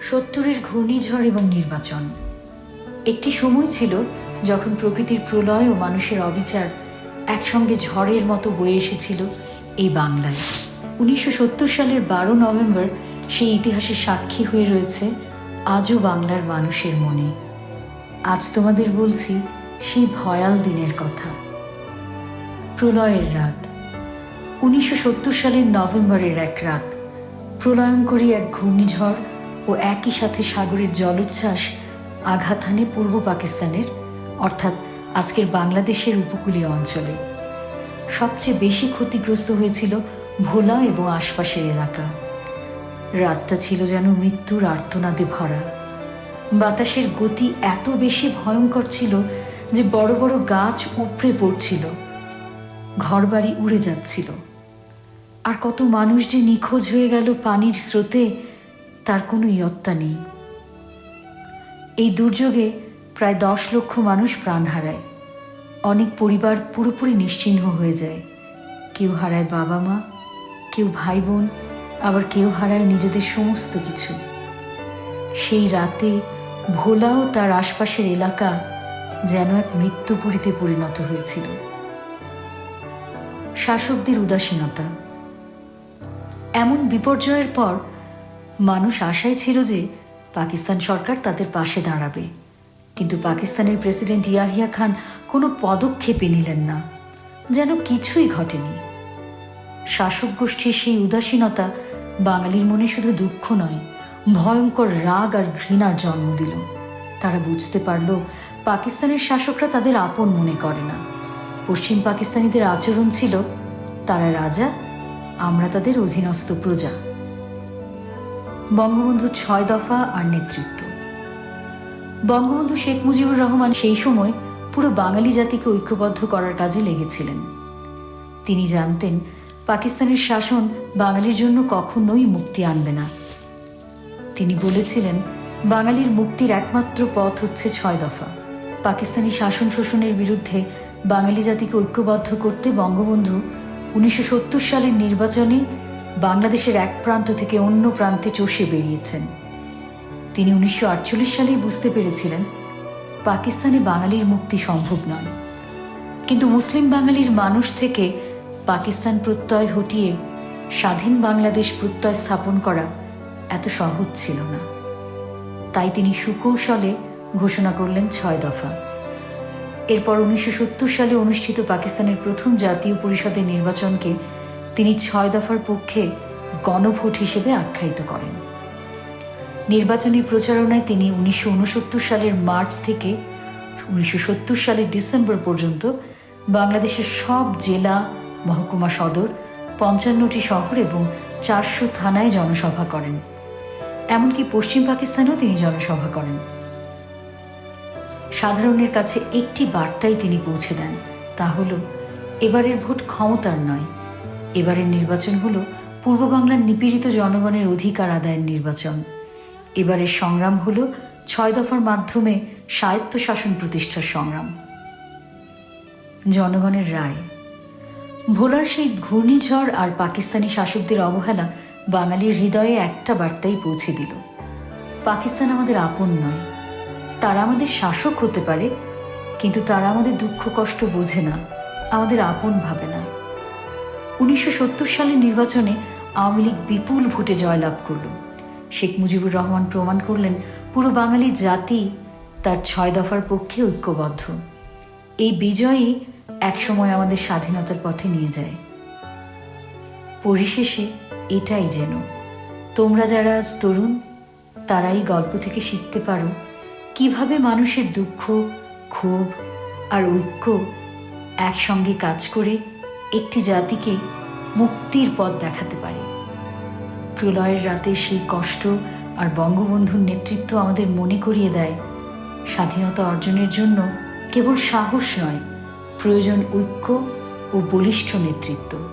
সত্তরের ঘূর্ণিঝড় এবং নির্বাচন। একটি সময় ছিল যখন প্রকৃতির প্রলয় ও মানুষের অবিচার একসঙ্গে ঝড়ের মতো বয়ে এসেছিল এই বাংলায়। উনিশশো সত্তর সালের বারো নভেম্বর সেই ইতিহাসের সাক্ষী হয়ে রয়েছে আজও বাংলার মানুষের মনে। আজ তোমাদের বলছি সেই ভয়াল দিনের কথা। প্রলয়ের রাত। উনিশশো সত্তর সালের নভেম্বরের এক রাত। প্রলয়ঙ্করী এক ঘূর্ণিঝড় ও একই সাথে সাগরের জলোচ্ছ্বাস আঘাত হানে পূর্ব পাকিস্তানের, অর্থাৎ আজকের বাংলাদেশের উপকূলীয় অঞ্চলে। সবচেয়ে বেশি ক্ষতিগ্রস্ত হয়েছিল ভোলা এবং আশপাশের এলাকা। রাতটা ছিল যেন মৃত্যুর আর্তনাদে ভরা। বাতাসের গতি এত বেশি ভয়ঙ্কর ছিল যে বড় বড় গাছ উপড়ে পড়ছিল। ঘরবাড়ি উড়ে যাচ্ছিল। আর কত মানুষ যে নিখোঁজ হয়ে গেল পানির স্রোতে তার কোনো ইয়ত্তা নেই। এই দুর্যোগে প্রায় দশ লক্ষ মানুষ প্রাণ হারায়। অনেক পরিবার পুরোপুরি নিশ্চিহ্ন হয়ে যায়। কেউ হারায় বাবা মা, কেউ ভাই বোন, আবার কেউ হারায় নিজেদের সমস্ত কিছু। সেই রাতে ভোলা ও তার আশপাশের এলাকা যেন এক মৃত্যুপুরীতে পরিণত হয়েছিল। শাসকদের উদাসীনতা। এমন বিপর্যয়ের পর মানুষ আশায় ছিল যে পাকিস্তান সরকার তাদের পাশে দাঁড়াবে। কিন্তু পাকিস্তানের প্রেসিডেন্ট ইয়াহিয়া খান কোনো পদক্ষেপই নিলেন না। যেন কিছুই ঘটেনি। শাসক গোষ্ঠীর সেই উদাসীনতা বাঙালির মনে শুধু দুঃখ নয়, ভয়ঙ্কর রাগ আর ঘৃণার জন্ম দিল। তারা বুঝতে পারল পাকিস্তানের শাসকরা তাদের আপন মনে করে না। পশ্চিম পাকিস্তানিদের আচরণ ছিল, তারা রাজা, আমরা তাদের অধীনস্থ প্রজা। বঙ্গবন্ধুর ছয় দফা আর নেতৃত্ব। বঙ্গবন্ধু শেখ মুজিবুর রহমান সেই সময় পুরো বাঙালি জাতিকে ঐক্যবদ্ধ করার কাজে লেগেছিলেন। তিনি জানতেন, পাকিস্তানের শাসন বাঙালির জন্য কখনোই মুক্তি আনবে না। তিনি বলেছিলেন, বাঙালির মুক্তির একমাত্র পথ হচ্ছে ছয় দফা। পাকিস্তানি শাসন শোষণের বিরুদ্ধে বাঙালি জাতিকে ঐক্যবদ্ধ করতে বঙ্গবন্ধু উনিশশো সত্তর সালের নির্বাচনে বাংলাদেশের এক প্রান্ত থেকে অন্য প্রান্তে চষে বেরিয়েছেন। তিনি উনিশশো আটচল্লিশ সালেই বুঝতে পেরেছিলেন, পাকিস্তানে বাঙালির মুক্তি সম্ভব নয়। কিন্তু মুসলিম বাঙালির মানুষ থেকে পাকিস্তান প্রত্যয় হটিয়ে স্বাধীন বাংলাদেশ প্রত্যয় স্থাপন করা এত সহজ ছিল না। তাই তিনি সুকৌশলে ঘোষণা করলেন ছয় দফা। এরপর উনিশশো সত্তর সালে অনুষ্ঠিত পাকিস্তানের প্রথম জাতীয় পরিষদের নির্বাচনকে তিনি ছয় দফার পক্ষে গণভোট হিসেবে আখ্যায়িত করেন। নির্বাচনী প্রচারণায় তিনি উনিশশো উনসত্তর সালের মার্চ থেকে উনিশশো সত্তর সালের ডিসেম্বর পর্যন্ত বাংলাদেশের সব জেলা, মহকুমা সদর, পঞ্চান্নটি শহর এবং চারশো থানায় জনসভা করেন। এমনকি পশ্চিম পাকিস্তানেও তিনি জনসভা করেন। সাধারণের কাছে একটি বার্তাই তিনি পৌঁছে দেন, তা হল, এবারের ভোট ক্ষমতার নয় এবারের নির্বাচন হলো পূর্ব বাংলার নিপীড়িত জনগণের অধিকার আদায়ের নির্বাচন। এবারের সংগ্রাম হল ছয় দফার মাধ্যমে স্বায়ত্ত শাসন প্রতিষ্ঠার সংগ্রাম। জনগণের রায়। ভোলার সেই ঘূর্ণিঝড় আর পাকিস্তানি শাসকদের অবহেলা বাঙালির হৃদয়ে একটা বার্তাই পৌঁছে দিল। পাকিস্তান আমাদের আপন নয়। তারা আমাদের শাসক হতে পারে, কিন্তু তারা আমাদের দুঃখ কষ্ট বোঝে না, আমাদের আপন ভাবে না। উনিশশো সত্তর সালের নির্বাচনে আওয়ামী লীগ বিপুল ভোটে জয়লাভ করল। শেখ মুজিবুর রহমান প্রমাণ করলেন, পুরো বাঙালি জাতি তার ছয় দফার পক্ষে ঐক্যবদ্ধ। এই বিজয়ই একসময় আমাদের স্বাধীনতার পথে নিয়ে যায়। পরিশেষে এটাই যেন। তোমরা যারা আজ তরুণ, তারাই গল্প থেকে শিখতে পারো কীভাবে মানুষের দুঃখ, ক্ষোভ আর ঐক্য একসঙ্গে কাজ করে একটি জাতিকে মুক্তির পথ দেখাতে পারে। প্রলয়ের রাতে সেই কষ্ট আর বঙ্গবন্ধুর নেতৃত্ব আমাদের মনে করিয়ে দেয়। স্বাধীনতা অর্জনের জন্য কেবল সাহস নয়, প্রয়োজন ঐক্য ও বলিষ্ঠ নেতৃত্ব।